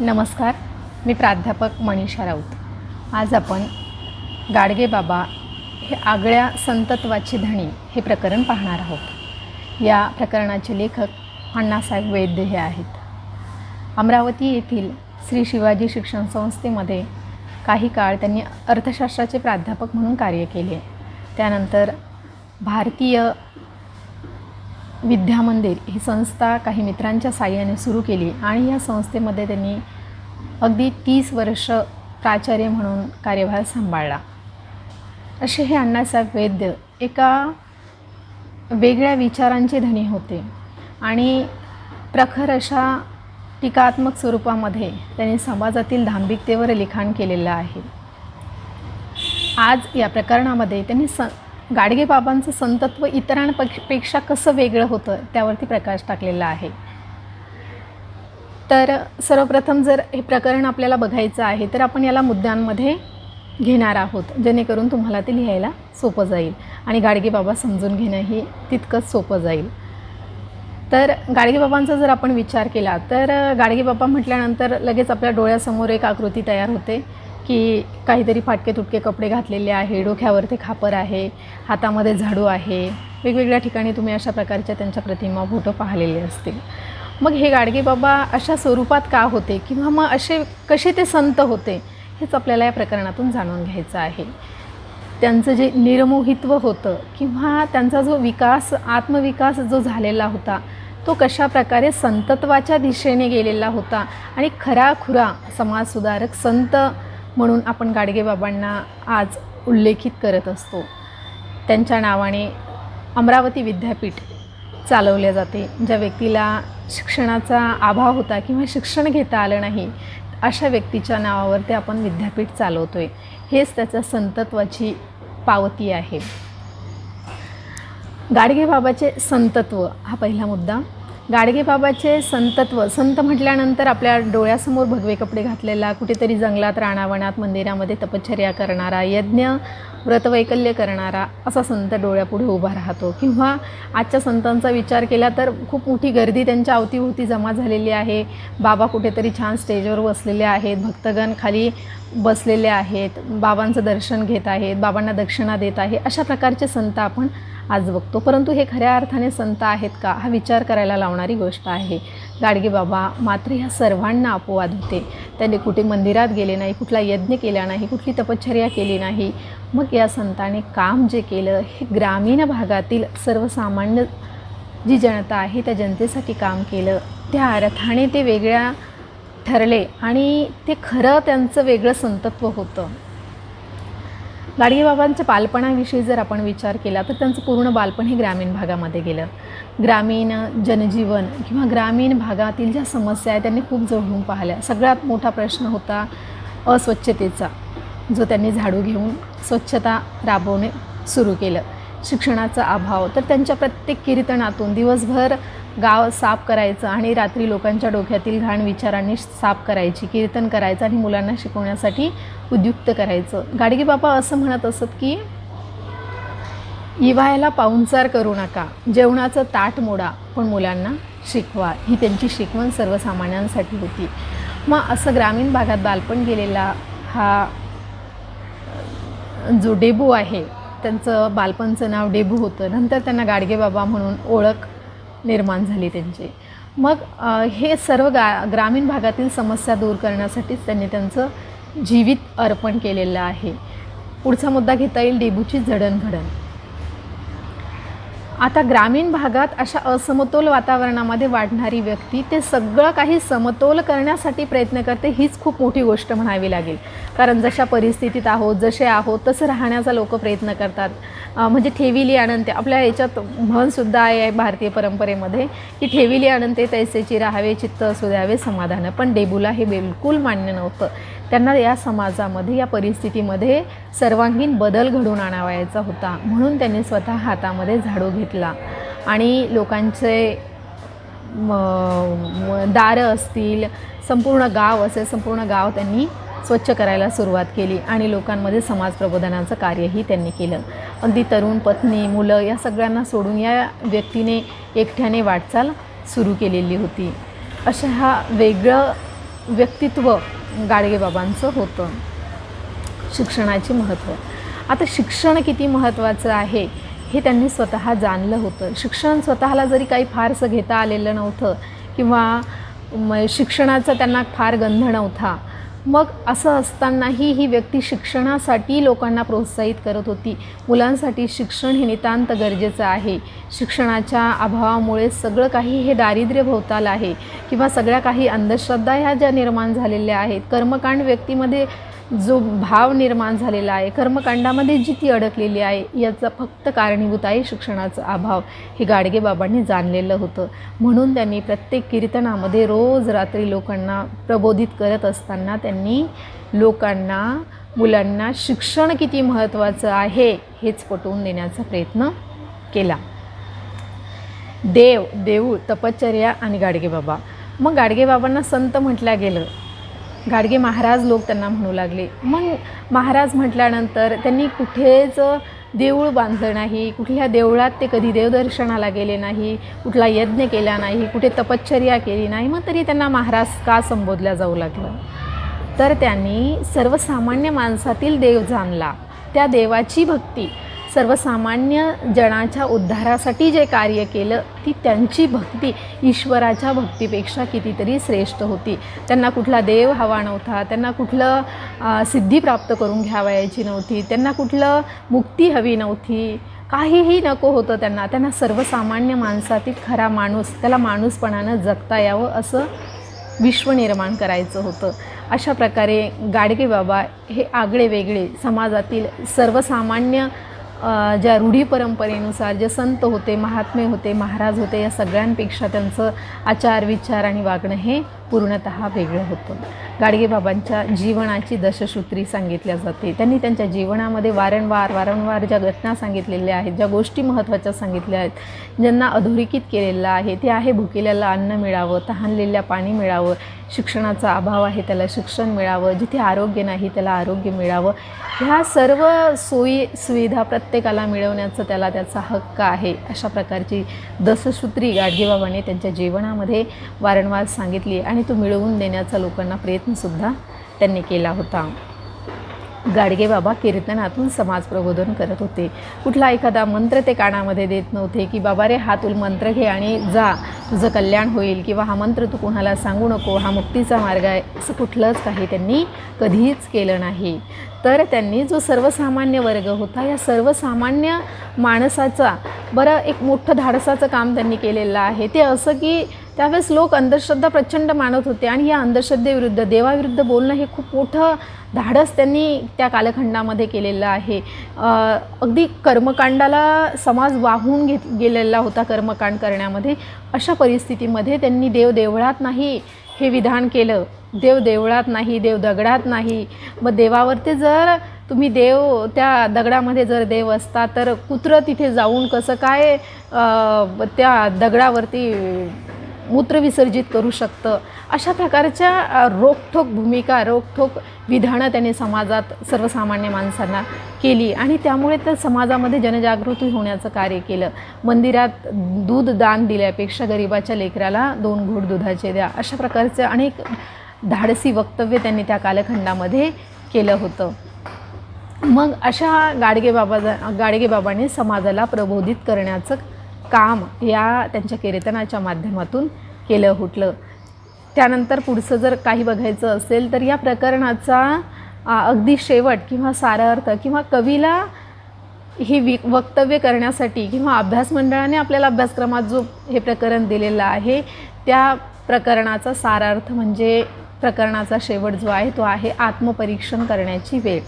नमस्कार मी प्राध्यापक मनीषा राऊत. आज आपण गाडगे बाबा हे आगळ्या संतत्वाची धणी हे प्रकरण पाहणार आहोत. या प्रकरणाचे लेखक अण्णासाहेब वैद्य हे आहेत. अमरावती येथील श्री शिवाजी शिक्षण संस्थेमध्ये काही काळ त्यांनी अर्थशास्त्राचे प्राध्यापक म्हणून कार्य केले. त्यानंतर भारतीय विद्या मंदिर ही संस्था काही मित्रांच्या साह्याने सुरू केली आणि या संस्थेमध्ये त्यांनी अगदी तीस वर्ष प्राचार्य म्हणून कार्यभार सांभाळला. असे हे अण्णासाहेब वैद्य एका वेगळ्या विचारांचे धनी होते आणि प्रखर अशा टीकात्मक स्वरूपामध्ये त्यांनी समाजातील धांबिकतेवर लिखाण केलेलं आहे. आज या प्रकरणामध्ये त्यांनी स गाडगेबाबांचं संतत्व इतरांपेक्षा कसं वेगळं होतं त्यावरती प्रकाश टाकलेला आहे. तर सर्वप्रथम जर हे प्रकरण आपल्याला बघायचं आहे तर आपण याला मुद्द्यांमध्ये घेणार आहोत जेणेकरून तुम्हाला ते लिहायला सोपं जाईल आणि गाडगेबाबा समजून घेणंही तितकंच सोपं जाईल. तर गाडगेबाबांचा जर आपण विचार केला तर गाडगेबाबा म्हटल्यानंतर लगेच आपल्या डोळ्यासमोर एक आकृती तयार होते. की काहीतरी फाटके तुटके कपडे घातलेले आहे डोक्यावर ते खापर आहे हातामध्ये झाडू आहे. वेगवेगळ्या ठिकाणी तुम्ही अशा प्रकारच्या त्यांच्या प्रतिमा फोटो पाहिलेले असतील. मग हे गाडगे बाबा अशा स्वरूपात का होते किंवा मग असे कसे ते संत होते हेच आपल्याला या प्रकरणातून जाणून घ्यायचं आहे. त्यांचं जे निर्मोहित्व होतं किंवा त्यांचा जो विकास आत्मविकास जो झालेला होता तो कशा प्रकारे संतत्वाच्या दिशेने गेलेला होता आणि खराखुरा समाजसुधारक संत म्हणून आपण गाडगेबाबांना आज उल्लेखित करत असतो. त्यांच्या नावाने अमरावती विद्यापीठ चालवले जाते. ज्या व्यक्तीला शिक्षणाचा अभाव होता किंवा शिक्षण घेता आलं नाही अशा व्यक्तीच्या नावावरती आपण विद्यापीठ चालवतो आहे हेच त्याच्या संतत्वाची पावती आहे. गाडगेबाबाचे संतत्व हा पहिला मुद्दा. गाडगेबाबाचे संतत्व संत म्हटल्यानंतर आपल्या डोळ्यासमोर भगवे कपडे घातलेला कुठेतरी जंगलात राणावणात मंदिरामध्ये तपश्चर्या करणारा यज्ञ व्रतवैकल्य करणारा असा संत डोळ्यापुढे उभा राहतो. किंवा आजच्या संतांचा विचार केला तर खूप मोठी गर्दी त्यांच्या अवतीभोवती जमा झालेली आहे. बाबा कुठेतरी छान स्टेजवर बसलेले आहेत भक्तगण खाली बसलेले आहेत बाबांचं दर्शन घेत आहेत बाबांना दक्षिणा देत आहे. अशा प्रकारचे संत आपण आज बघतो. परंतु हे खऱ्या अर्थाने संत आहेत का? हा विचार करायला लावणारी गोष्ट आहे. गाडगे बाबा मात्र ह्या सर्वांना अपवाद होते. त्यांनी कुठे मंदिरात गेले नाही कुठला यज्ञ केला नाही कुठली तपश्चर्या केली नाही. मग या संतांनी काम जे केलं हे ग्रामीण भागातील सर्वसामान्य जी जनता आहे त्या जनतेसाठी काम केलं. त्या अर्थाने ते वेगळ्या ठरले आणि ते खरं त्यांचं वेगळं संतत्व होतं. गाडगेबाबांच्या बालपणाविषयी जर आपण विचार केला तर त्यांचं पूर्ण बालपण हे ग्रामीण भागामध्ये गेलं. ग्रामीण जनजीवन किंवा ग्रामीण भागातील ज्या समस्या आहेत त्यांनी खूप जवळून पाहिल्या. सगळ्यात मोठा प्रश्न होता अस्वच्छतेचा जो त्यांनी झाडू घेऊन स्वच्छता राबवणे सुरू केलं. शिक्षणाचा अभाव तर त्यांच्या प्रत्येक कीर्तनातून दिवसभर गाव साफ करायचं आणि रात्री लोकांच्या डोक्यातील घाण विचारांनी साफ करायची कीर्तन करायचं आणि मुलांना शिकवण्यासाठी उद्युक्त करायचं. गाडगे बाबा असं म्हणत असत की इवायला पाहुणचार करू नका. जेवणाचं ताट मोडा पण मुलांना शिकवा. ही त्यांची शिकवण सर्वसामान्यांसाठी होती. मग असं ग्रामीण भागात बालपण गेलेला हा जो डेबू आहे त्यांचं बालपणचं नाव डेबू होतं. नंतर त्यांना गाडगेबाबा म्हणून ओळख निर्माण झाली त्यांची. मग हे सर्व गा ग्रामीण भागातील समस्या दूर करण्यासाठीच त्यांनी त्यांचं जीवित अर्पण केलेलं आहे. पुढचा मुद्दा घेता येईल डेबूची जडणघडण. आता ग्रामीण भागात अशा असमतोल वातावरणामध्ये वाढणारी व्यक्ती ते सगळं काही समतोल करण्यासाठी प्रयत्न करते हीच खूप मोठी गोष्ट म्हणावी लागेल. कारण जशा परिस्थितीत आहोत जसे आहोत तसं राहण्याचा लोक प्रयत्न करतात. म्हणजे ठेविली अनंते आपल्या याच्यात म्हणसुद्धा आहे भारतीय परंपरेमध्ये की ठेविली अनंते तैसेची राहावे चित्त असू द्यावे समाधान. पण डेबूला हे बिलकुल मान्य नव्हतं. त्यांना या समाजामध्ये या परिस्थितीमध्ये सर्वांगीण बदल घडवून आणावायचा होता. म्हणून त्यांनी स्वतः हातामध्ये झाडू घेतला. आणि लोकांचे दारं असतील संपूर्ण गाव असेल संपूर्ण गाव त्यांनी स्वच्छ करायला सुरुवात केली आणि लोकांमध्ये समाज प्रबोधनाचं कार्यही त्यांनी केलं. अगदी तरुण पत्नी मुलं या सगळ्यांना सोडून या व्यक्तीने एकट्याने वाटचाल सुरू केलेली होती. अशा हा वेगळं व्यक्तित्व गाडगेबाबांचं होतं. शिक्षणाचे महत्त्व आता शिक्षण किती महत्त्वाचं आहे हे त्यांनी स्वतः जाणलं होतं. शिक्षण स्वतःला जरी काही फारसं घेता आलेलं नव्हतं किंवा म शिक्षणाचा त्यांना फार गंध नव्हता मग असं असतानाही ही व्यक्ती शिक्षणासाठी लोकांना प्रोत्साहित करत होती. मुलांसाठी शिक्षण हे नितांत गरजेचं आहे. शिक्षणाच्या अभावामुळे सगळं काही हे दारिद्र्य भोवताल आहे किंवा सगळ्या काही अंधश्रद्धा ह्या ज्या निर्माण झालेल्या आहेत. कर्मकांड व्यक्तीमध्ये जो भाव निर्माण झालेला आहे कर्मकांडामध्ये जी ती अडकलेली आहे याचा फक्त कारणीभूत आहे शिक्षणाचा अभाव. हे गाडगे बाबांनी जाणलेलं होतं. म्हणून त्यांनी प्रत्येक कीर्तनामध्ये रोज रात्री लोकांना प्रबोधित करत असताना त्यांनी लोकांना मुलांना शिक्षण किती महत्त्वाचं आहे हेच पटवून देण्याचा प्रयत्न केला. देव देऊळ तपश्चर्या आणि गाडगे बाबा. मग गाडगे बाबांना संत म्हटलं गेलं. गाडगे महाराज लोक त्यांना म्हणू लागले. मग महाराज म्हटल्यानंतर त्यांनी कुठेच देऊळ बांधलं नाही कुठल्या देवळात ते कधी देवदर्शनाला गेले नाही कुठला यज्ञ केला नाही कुठे तपश्चर्या केली नाही मग तरी त्यांना महाराज का संबोधल्या जाऊ लागलं? तर त्यांनी सर्वसामान्य माणसातील देव जाणला. त्या देवाची भक्ती सर्वसामान्य जणाच्या उद्धारासाठी जे कार्य केलं ती त्यांची भक्ती ईश्वराच्या भक्तीपेक्षा कितीतरी श्रेष्ठ होती. त्यांना कुठला देव हवा नव्हता त्यांना कुठलं सिद्धी प्राप्त करून घ्यावयाची नव्हती त्यांना कुठलं मुक्ती हवी नव्हती काहीही नको होतं त्यांना. त्यांना सर्वसामान्य माणसातील खरा माणूस त्याला माणूसपणानं जगता यावं असं विश्व निर्माण करायचं होतं. अशा प्रकारे गाडगे बाबा हे आगळे वेगळे समाजातील सर्वसामान्य ज्या रूढी परंपरेनुसार जे संत होते महात्मे होते महाराज होते या सगळ्यांपेक्षा त्यांचं आचार विचार आणि वागणं हे पूर्णत वेगळं होतं. गाडगेबाबांच्या जीवनाची दशसूत्री सांगितल्या जाते. त्यांनी त्यांच्या जीवनामध्ये वारंवार वारंवार ज्या घटना सांगितलेल्या आहेत ज्या गोष्टी महत्त्वाच्या सांगितल्या आहेत ज्यांना अधोरेखित केलेलं आहे ते आहे भुकेल्याला अन्न मिळावं तहानलेल्या पाणी मिळावं शिक्षणाचा अभाव आहे त्याला शिक्षण मिळावं जिथे आरोग्य नाही त्याला आरोग्य मिळावं. ह्या सर्व सोयी सुविधा प्रत्येकाला मिळवण्याचं त्याला त्याचा हक्क आहे. अशा प्रकारची दससूत्री गाडगेबाबाने त्यांच्या जीवनामध्ये वारंवार सांगितली आणि तो मिळवून देण्याचा लोकांना प्रयत्नसुद्धा त्यांनी केला होता. गाडगे बाबा कीर्तनातून समाज प्रबोधन करत होते. कुठला एखादा मंत्र ते कानामध्ये देत नव्हते की बाबा रे हा तुला मंत्र घे आणि जा. तुझं कल्याण होईल. किंवा हा मंत्र तू कोणाला सांगू नको. हा मुक्तीचा मार्ग आहे. असं कुठलंच काही त्यांनी कधीच केलं नाही. तर त्यांनी जो सर्वसामान्य वर्ग होता या सर्वसामान्य माणसाचा बरं एक मोठं धाडसाचं काम त्यांनी केलेलं आहे. ते असं की त्यावेळेस लोक अंधश्रद्धा प्रचंड मानत होते आणि या अंधश्रद्धेविरुद्ध देवाविरुद्ध बोलणं हे खूप मोठं धाडस त्यांनी त्या कालखंडामध्ये केलेलं आहे. अगदी कर्मकांडाला समाज वाहून घेत गेलेला होता कर्मकांड करण्यामध्ये. अशा परिस्थितीमध्ये त्यांनी देव देवळात नाही हे विधान केलं. देव देवळात नाही देव दगडात नाही. मग देवावरती जर तुम्ही देव त्या दगडामध्ये जर देव असता तर कुत्रं तिथे जाऊन कसं काय त्या दगडावरती मूत्र विसर्जित करू शकतं. अशा प्रकारच्या रोखोक रोखठोक भूमिका रोखठोक विधानं त्यांनी समाजात सर्वसामान्य माणसांना केली आणि त्यामुळे तर समाजामध्ये जनजागृती होण्याचं कार्य केलं. मंदिरात दूध दान दिल्यापेक्षा गरिबाच्या लेकराला दोन घोट दुधाचे द्या अशा प्रकारचे अनेक धाडसी वक्तव्य त्यांनी त्या कालखंडामध्ये केलं होतं. मग अशा गाडगेबाबा गाडगेबाबांनी समाजाला प्रबोधित करण्याचं काम या त्यांच्या कीर्तनाच्या माध्यमातून केलं होटलं. त्यानंतर पुढचं जर काही बघायचं असेल तर या प्रकरणाचा अगदी शेवट किंवा सारार्थ किंवा कवीला ही वि वक्तव्य करण्यासाठी किंवा अभ्यास मंडळाने आपल्याला अभ्यासक्रमात जो हे प्रकरण दिलेलं आहे त्या प्रकरणाचा सारार्थ म्हणजे प्रकरणाचा शेवट जो आहे तो आहे आत्मपरीक्षण करण्याची वेळ.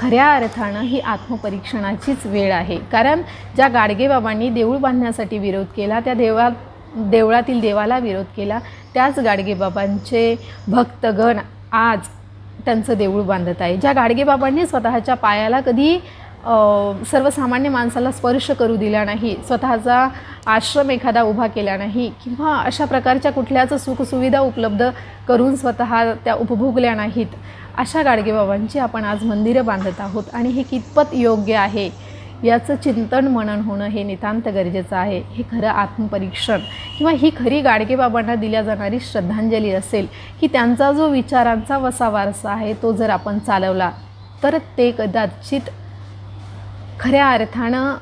खऱ्या अर्थानं ही आत्मपरीक्षणाचीच वेळ आहे. कारण ज्या गाडगेबाबांनी देऊळ बांधण्यासाठी विरोध केला त्या देवा देवळातील देवाला विरोध केला त्याच गाडगेबाबांचे भक्तगण आज त्यांचं देऊळ बांधत आहे. ज्या गाडगेबाबांनी स्वतःच्या पायाला कधी सर्वसामान्य माणसाला स्पर्श करू दिला नाही स्वतःचा आश्रम एखादा उभा केला नाही किंवा अशा प्रकारच्या कुठल्याच सुखसुविधा उपलब्ध करून स्वतः त्या उपभोगल्या नाहीत अशा गाडगेबाबांची आपण आज मंदिरं बांधत आहोत आणि हे कितपत योग्य आहे याचं चिंतन मनन होणं हे नितांत गरजेचं आहे. हे खरं आत्मपरीक्षण किंवा ही खरी गाडगेबाबांना दिल्या जाणारी श्रद्धांजली असेल की त्यांचा जो विचारांचा वसा वारसा आहे तो जर आपण चालवला तर ते कदाचित खऱ्या अर्थानं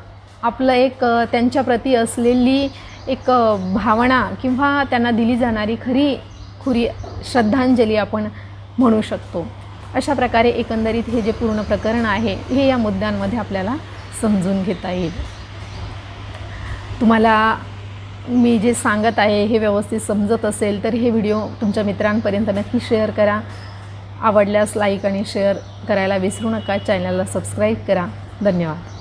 आपलं एक त्यांच्याप्रती असलेली एक भावना किंवा त्यांना दिली जाणारी खरी खुरी श्रद्धांजली आपण म्हणू शकतो. अशा प्रकारे एकंदरीत हे जे पूर्ण प्रकरण आहे हे या मुद्द्यांमध्ये आपल्याला समजून घेता येईल. तुम्हाला मी जे सांगत आहे हे व्यवस्थित समजत असेल तर हे व्हिडिओ तुमच्या मित्रांपर्यंत नक्की शेअर करा. आवडल्यास लाईक आणि शेअर करायला विसरू नका. चॅनलला सबस्क्राईब करा. धन्यवाद.